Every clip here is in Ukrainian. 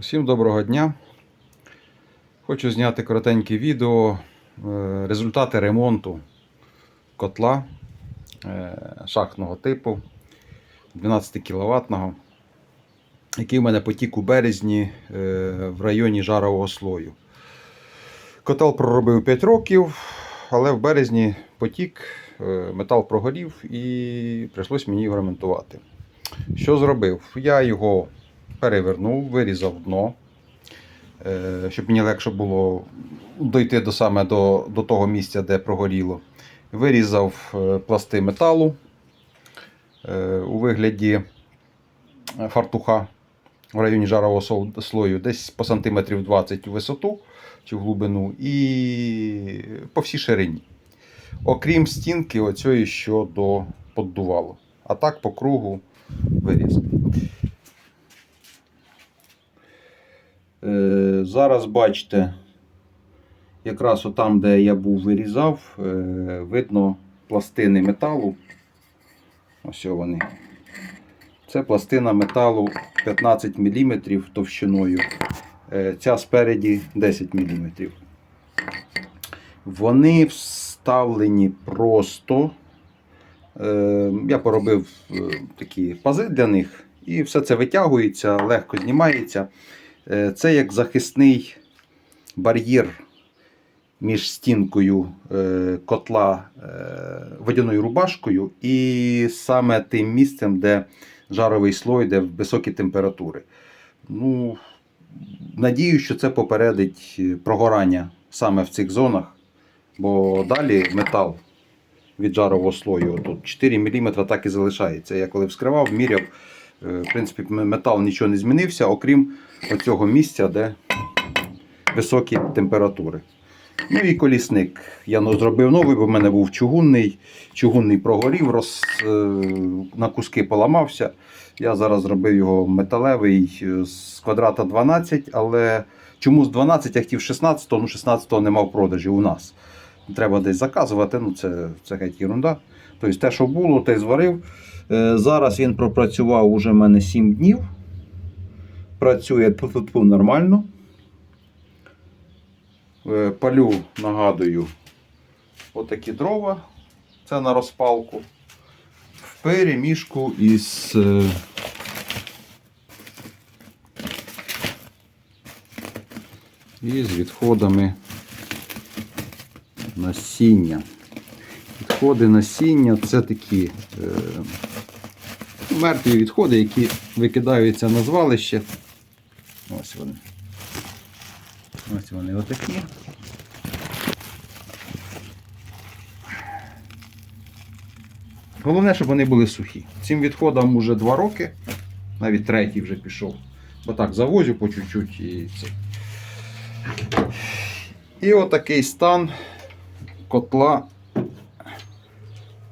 Усім доброго дня. Хочу зняти коротеньке відео. е, Результати ремонту котла е, шахтного типу 12 кВт, який в мене потік у березні е, в районі жарового слою. Котел проробив 5 років, але в березні потік, метал прогорів і прийшлось мені його ремонтувати. Що зробив? Я його перевернув, вирізав дно, е, щоб мені легше було дойти до, саме до, до того місця, де прогоріло. Вирізав е, пласти металу е, у вигляді фартуха в районі жарового слою, десь по сантиметрів 20 у висоту чи в глибину, і по всій ширині. Окрім стінки, оцієї, що до поддувало. А так по кругу вирізав. Е, зараз бачите, якраз отам, де я був вирізав, е, видно пластини металу. Ось вони. Це пластина металу 15 мм товщиною. Е, ця спереді 10 мм. Вони вставлені просто. Е, Я поробив такі пази для них, і все це витягується, легко знімається. Е, Це як захисний бар'єр між стінкою е, котла е, водяною рубашкою і саме тим місцем, де жаровий слой, де високі температури. Ну, надію, що це попередить прогорання саме в цих зонах, бо далі метал від жарового слою тут 4 мм так і залишається. Я коли вскривав, міряв, в принципі, метал нічого не змінився, окрім оцього місця, де високі температури. Ну і колісник. Я ну, зробив новий, бо в мене був чугунний. Чугунний прогорів, роз, е, на куски поламався. Я зараз зробив його металевий е, з квадрата 12, але чому з 12 я хотів 16, ну 16 нема в продажі у нас. Треба десь заказувати, ну це, це геть ерунда. Тобто те, що було, те й зварив. Е, Зараз він пропрацював уже в мене 7 днів. Працює тьфу-тьфу-тьфу нормально. Е, Палю, нагадую, отакі дрова. Це на розпалку. В перемішку із. е, Із відходами насіння. Відходи насіння це такі мертві відходи, які викидаються на звалище. Ось вони. Ось вони отакі. Головне, щоб вони були сухі. Цим відходам вже 2 роки, навіть третій вже пішов. Бо так, завозю по чуть-чуть і це. І отакий стан котла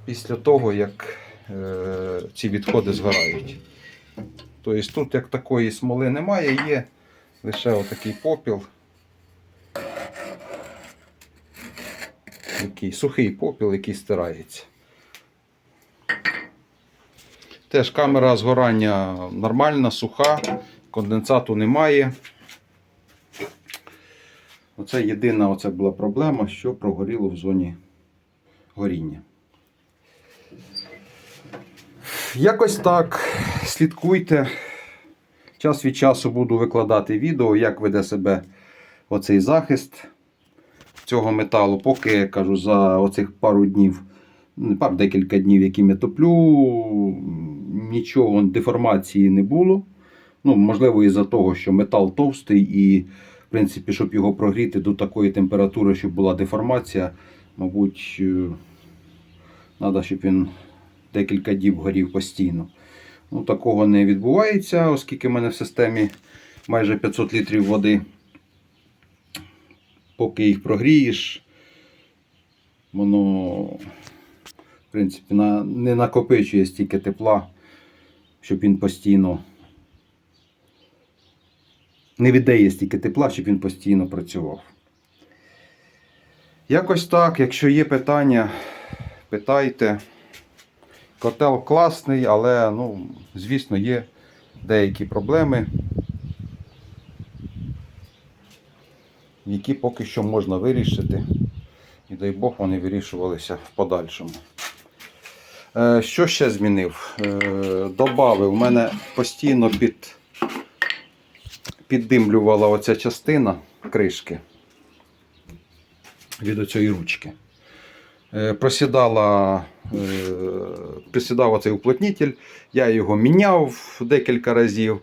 після того, як ці відходи згорають. Тобто тут як такої смоли немає, є лише отакий попіл. Який сухий попіл, який стирається. Теж камера згорання нормальна, суха, конденсату немає. Оце єдина оце була проблема, що прогоріло в зоні горіння. Якось так. Слідкуйте. Час від часу буду викладати відео, як веде себе оцей захист цього металу. Поки я кажу, за оцих пару днів, пару декілька днів, які я топлю, нічого деформації не було. Ну, можливо, із-за того, що метал товстий і, в принципі, щоб його прогріти до такої температури, щоб була деформація, мабуть, треба, щоб він декілька діб горів постійно. Ну, такого не відбувається, оскільки в мене в системі майже 500 літрів води. Поки їх прогрієш, воно, в принципі, на, не накопичує стільки тепла, щоб він постійно не віддає стільки тепла, щоб він постійно працював. Якось так, якщо є питання, питайте. Котел класний, але, ну, звісно, є деякі проблеми. які поки що можна вирішити. І дай Бог вони вирішувалися в подальшому. Е, Що ще змінив? Е, Добавив, у мене постійно під, піддимлювала оця частина кришки від оцієї ручки. Е, Просідала, е, присідав оцей уплотнитель, я його міняв декілька разів.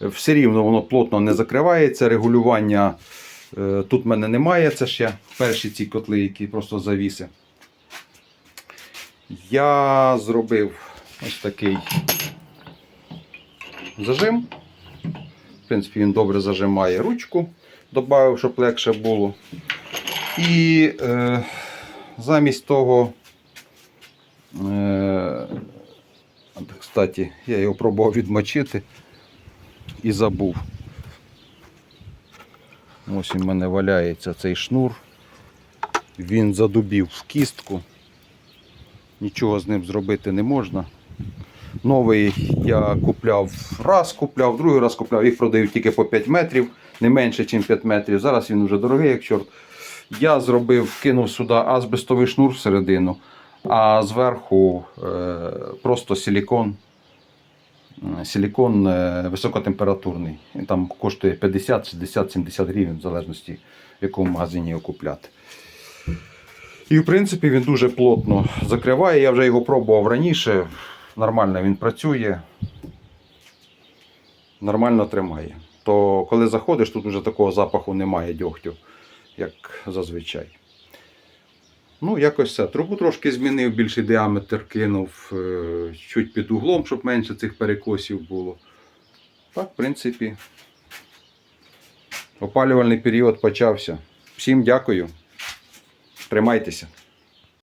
Все рівно воно плотно не закривається. Регулювання е, тут в мене немає. Це ще перші ці котли, які просто завіси. Я зробив ось такий зажим. В принципі, він добре зажимає ручку, додав, щоб легше було. І е, замість того, е, кстати, я його пробував відмочити і забув. Ось у мене валяється цей шнур. Він задубів в кістку. Нічого з ним зробити не можна. Новий я купляв раз, купляв, другий раз купляв, їх продають тільки по 5 метрів, не менше, ніж 5 метрів. Зараз він вже дорогий, як чорт. Я зробив, кинув сюди азбестовий шнур всередину, а зверху е, просто силікон. Е, Силікон е, високотемпературний. Там коштує 50, 60, 70 гривень, в залежності в якому магазині його купляти. І в принципі він дуже плотно закриває. Я вже його пробував раніше. Нормально він працює. Нормально тримає. То коли заходиш, тут вже такого запаху немає дьогтю, як зазвичай. Ну, якось все. Трубу трошки змінив, більший діаметр кинув, е, чуть під углом, щоб менше цих перекосів було. Так, в принципі, опалювальний період почався. Всім дякую. Тримайтеся.